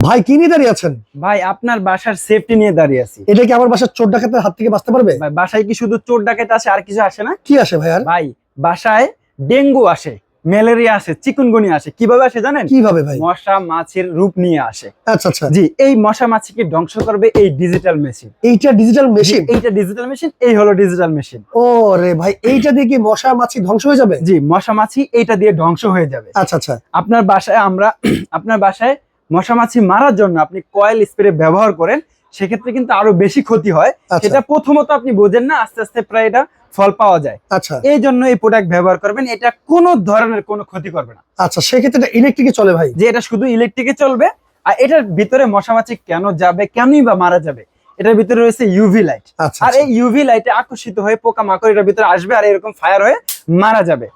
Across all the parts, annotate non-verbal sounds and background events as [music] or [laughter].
ভাই কি নিয়ে দাঁড়িয়ে আছেন? ভাই আপনার বাসার সেফটি নিয়ে দাঁড়িয়ে আছি। এটা কি আমার বাসার চোর ডাকাতের হাত থেকে বাঁচতে পারবে? ভাই বাসায় কি শুধু চোর ডাকাত আসে আর কিছু আসে না? কি আসে ভাই আর? ভাই বাসায় ডেঙ্গু আসে ম্যালেরিয়া আসে চিকুনগুনি আসে। কীভাবে আসে জানেন? কীভাবে ভাই? মশা মাছির রূপ নিয়ে আসে। আচ্ছা আচ্ছা। জি এই মশা মাছিকে ধ্বংস করবে? এই ডিজিটাল মেশিন এইটা ডিজিটাল মেশিন এইটা ডিজিটাল মেশিন এই হলো ডিজিটাল মেশিন ও রে ভাই এইটা দিয়ে কি মশা মাছি ধ্বংস হয়ে যাবে? জি মশা মাছি এইটা দিয়ে ধ্বংস হয়ে যাবে। আচ্ছা আচ্ছা। আপনার বাসায় আমরা [clears throat] আপনার বাসায় মশা মাছি মারার জন্য আপনি কয়েল স্প্রে ব্যবহার করেন সেক্ষেত্রে কিন্তু আরও বেশি ক্ষতি হয়। আচ্ছা। সেটা প্রথমত আপনি বোঝেন না আস্তে আস্তে প্রায় এটা ফল পাওয়া যায়। আচ্ছা। এই জন্য এই প্রোডাক্ট ব্যবহার করবেন এটা কোনো ধরনের কোনো ক্ষতি করবে না। আচ্ছা সেক্ষেত্রে ইলেকট্রিকে চলে ভাই? যে এটা শুধু ইলেকট্রিকে চলবে আর এটার ভিতরে মশামাছি কেন যাবে কেনই বা মারা যাবে এটার ভিতরে রয়েছে ইউভি লাইট আচ্ছা আর এই ইউভি লাইটে আকর্ষিত হয়ে পোকা মাকড় এটার ভিতরে আসবে আর এরকম ফায়ার হয়ে মারা যাবে।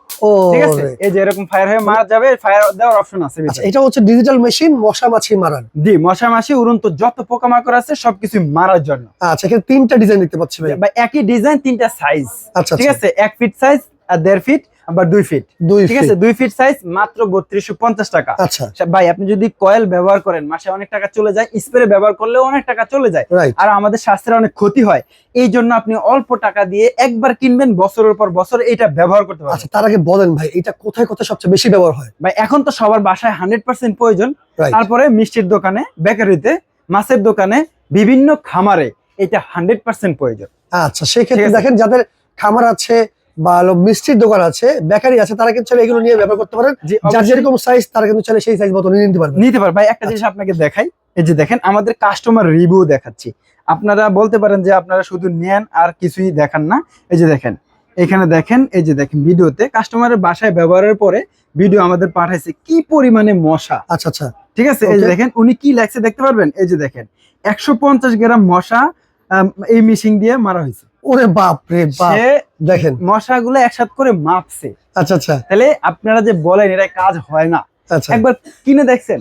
ঠিক আছে? এই যে এরকম ফায়ার হয়ে মারা যাবে ফায়ার দেওয়ার অপশন আছে আচ্ছা এটা হচ্ছে ডিজিটাল মেশিন মশা মাছি মারার। জি মশা মাছি উড়ন্ত যত পোকামাকড় আছে সবকিছু মারার জন্য। আচ্ছা এখানে তিনটা ডিজাইন দেখতে পাচ্ছি ভাই একই ডিজাইন তিনটা সাইজ আচ্ছা ঠিক আচ্ছা। আছে? এক ফিট সাইজ আর দেড় ফিট আবার দুই ফিট দুই ঠিক আছে? দুই ফিট সাইজ মাত্র বত্রিশশো পঞ্চাশ টাকা। আচ্ছা। ভাই আপনি যদি কয়েল ব্যবহার করেন মাসে অনেক টাকা চলে যায় স্প্রে ব্যবহার করলেও অনেক টাকা চলে যায়। আর আমাদের স্বাস্থ্যের অনেক ক্ষতি হয়। এই জন্য আপনি অল্প টাকা দিয়ে একবার কিনবেন বছরের পর বছর এটা ব্যবহার করতে পারবেন। আচ্ছা তার আগে বলেন ভাই এটা কোথায় কোথায় সবচেয়ে বেশি ব্যবহার হয়? ভাই এখন তো সবার বাসায় হান্ড্রেড পার্সেন্ট প্রয়োজন। তারপরে মিষ্টির দোকানে বেকারিতে মাছের দোকানে বিভিন্ন খামারে এটা হান্ড্রেড পার্সেন্ট প্রয়োজন। আচ্ছা সেক্ষেত্রে দেখেন যাদের খামার আছে বা হলো মিষ্টির দোকান আছে বেকারি আছে তারা কিন্তু এগুলো নিয়ে ব্যবহার করতে পারেন। যার যেরকম সাইজ তারা কিন্তু চাইলে সেই সাইজ মতো নিতে পারবে। নিতে পার ভাই একটা জিনিস আপনাকে দেখাই। এই যে দেখেন আমাদের কাস্টমার রিভিউ দেখাচ্ছি। আপনারা বলতে পারেন যে আপনারা শুধু নেন আর কিছুই দেখান না। এই যে দেখেন এখানে দেখেন এই যে দেখেন ভিডিওতে কাস্টমারের বাসায় ব্যবহারের পরে ভিডিও আমাদের পাঠাইছে কি পরিমাণে মশা। আচ্ছা আচ্ছা। ঠিক আছে? এই যে দেখেন উনি কি লাগছে দেখতে পারবেন? এই যে দেখেন একশো পঞ্চাশ গ্রাম মশা এই মিশিং দিয়ে মারা হয়েছে। ওরে বাপ। রে বাপ দেখেন। মশাগুলো একসাথে করে মাপছে। আচ্ছা আচ্ছা। তাহলে আপনারা যে বলেন এটা কাজ হয় না। আচ্ছা। একবার কিনে দেখছেন?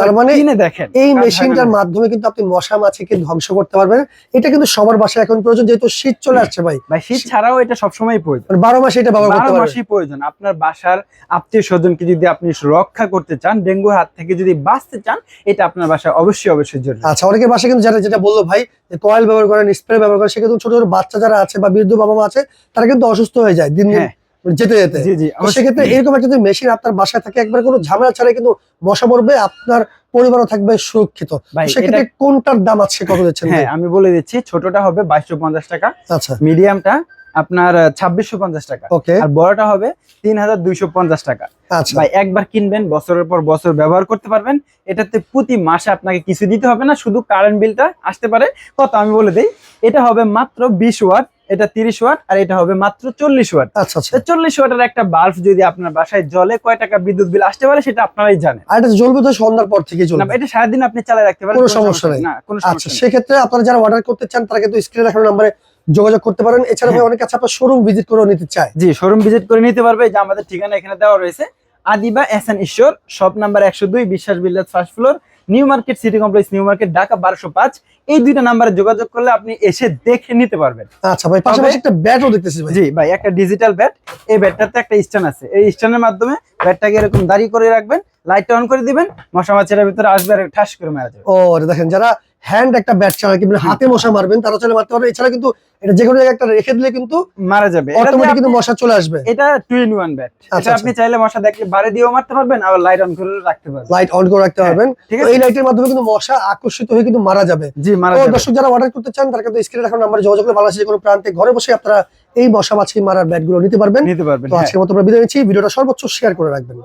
তার মানে কিনে দেখেন। এই মেশিনটার মাধ্যমে কিন্তু আপনি মশা মাছিকে ধ্বংস করতে পারবেন। এটা কিন্তু সবার বাসায় এখন প্রয়োজন যেহেতু শীত চলে আসছে ভাই। ভাই শীত ছাড়াও এটা সবসময় প্রয়োজন। বারো মাসে এটা ব্যবহার করতে মাসই প্রয়োজন। আপনার বাসার আত্মীয় স্বজনকে যদি আপনি রক্ষা করতে চান ডেঙ্গুর হাত থেকে যদি বাঁচতে চান এটা আপনার বাসায় অবশ্যই অবশ্যই জরুরি। আচ্ছা অনেকের বাসায় কিন্তু যারা যেটা বলল ভাই কয়েল ব্যবহার করেন স্প্রে ব্যবহার করেন সেক্ষেত্রে ছোট ছোট বাচ্চা যারা আছে বা বৃদ্ধ বাবা মা আছে তারা কিন্তু অসুস্থ হয়ে যায় দিন দিন। হ্যাঁ। যেতে যেতে। জি জি সেক্ষেত্রে এরকম একটা যদি মেশিন আপনার বাসায় থাকে একবার কোনো ঝামেলা ছাড়াই কিন্তু মশা মরবে আপনার পরিবারও থাকবে সুরক্ষিত। সেক্ষেত্রে কোনটার দাম আছে কত দিচ্ছেন হ্যাঁ আমি বলে দিচ্ছি ছোটটা হবে বাইশশো পঞ্চাশ টাকা। আচ্ছা। মিডিয়ামটা আপনার ছাব্বিশশো পঞ্চাশ টাকা। ওকে। আর বড়টা হবে তিন হাজার দুইশো পঞ্চাশ টাকা। আচ্ছা। ভাই একবার কিনবেন বছরের পর বছর ব্যবহার করতে পারবেন। এটাতে প্রতি মাসে আপনাকে কিছু দিতে হবে না শুধু কারেন্ট বিলটা আসতে পারে। কত আমি বলে দিই এটা হবে মাত্র বিশ ওয়াট এটা তিরিশ ওয়াট আর এটা হবে মাত্র চল্লিশ ওয়াট। আচ্ছা আচ্ছা। চল্লিশ ওয়াটের একটা বাল্ব যদি আপনার বাসায় জলে কয় টাকা বিদ্যুৎ বিল আসতে পারে সেটা আপনারাই জানেন। আর এটা জ্বলবে তো সন্ধ্যার পর থেকে না, জ্বলবে এটা সারাদিন আপনি চালিয়ে রাখতে পারেন কোনো সমস্যা নেই। না কোনো আচ্ছা সমস্যা সেক্ষেত্রে আপনারা যারা অর্ডার করতে চান তারা কিন্তু স্ক্রিনে রাখানো নাম্বারে যোগাযোগ করতে পারেন। এছাড়া ভাই অনেকে আছে আপনার শোরুম ভিজিট করেও নিতে চায়। জি শোরুম ভিজিট করে নিতে পারবে। যে আমাদের ঠিকানা এখানে দেওয়া রয়েছে Adiba S N Ishwar shop number একশো দুই Biswas বিল্লাস first floor New Market City Complex New Market Dhaka বারোশো পাঁচ এই দুইটা নাম্বারে যোগাযোগ করলে আপনি এসে দেখে নিতে পারবেন। আচ্ছা ভাই পাশাপাশি একটা ব্যাটও দেখতেছি ভাই। জি ভাই একটা ডিজিটাল ব্যাট এই ব্যাটটাতে একটা স্ট্যান্ড আছে। এই স্ট্যান্ডের মাধ্যমে ব্যাটটাকে এরকম দাঁড়িয়ে করে রাখবেন লাইটটা অন করে দিবেন মশা মাছের ভিতরে আসবে আর ঠাস করে মারা যাবে। ও দেখেন যারা হ্যান্ড একটা ব্যাট চালা কি মানে হাতে মশা মারবেন তারা চলে মারতে পারবে। এছাড়া কিন্তু এটা যে কোনো জায়গায় একটা রেখে দিলে কিন্তু মারা যাবে। অটোমেটিক কিন্তু মশা চলে আসবে। এটা টু ইন ওয়ান ব্যাট আচ্ছা, এটা আপনি চাইলে মশা দেখলে বারে দিয়েও মারতে পারবেন আবার লাইট অন করে রাখতে পারবেন। লাইট অন করে রাখতে পারবেন। ঠিক আছে। এই লাইটের মাধ্যমে কিন্তু মশা আকর্ষিত হয়ে কিন্তু মারা যাবে। জি মারা যাবে। দর্শক যারা অর্ডার করতে চান তারা কিন্তু স্ক্রিনে রাখানো নাম্বারে যোগাযোগ করে বাংলাদেশের কোনো প্রান্তে ঘরে বসে আপনারা এই মশা মাছি মারার ব্যাটগুলো নিতে পারবেন। নিতে পারবেন তো হ্যাঁ। আজকের মতো আমরা বিদায় নিচ্ছি। ভিডিওটা সর্বোচ্চ শেয়ার করে রাখবেন।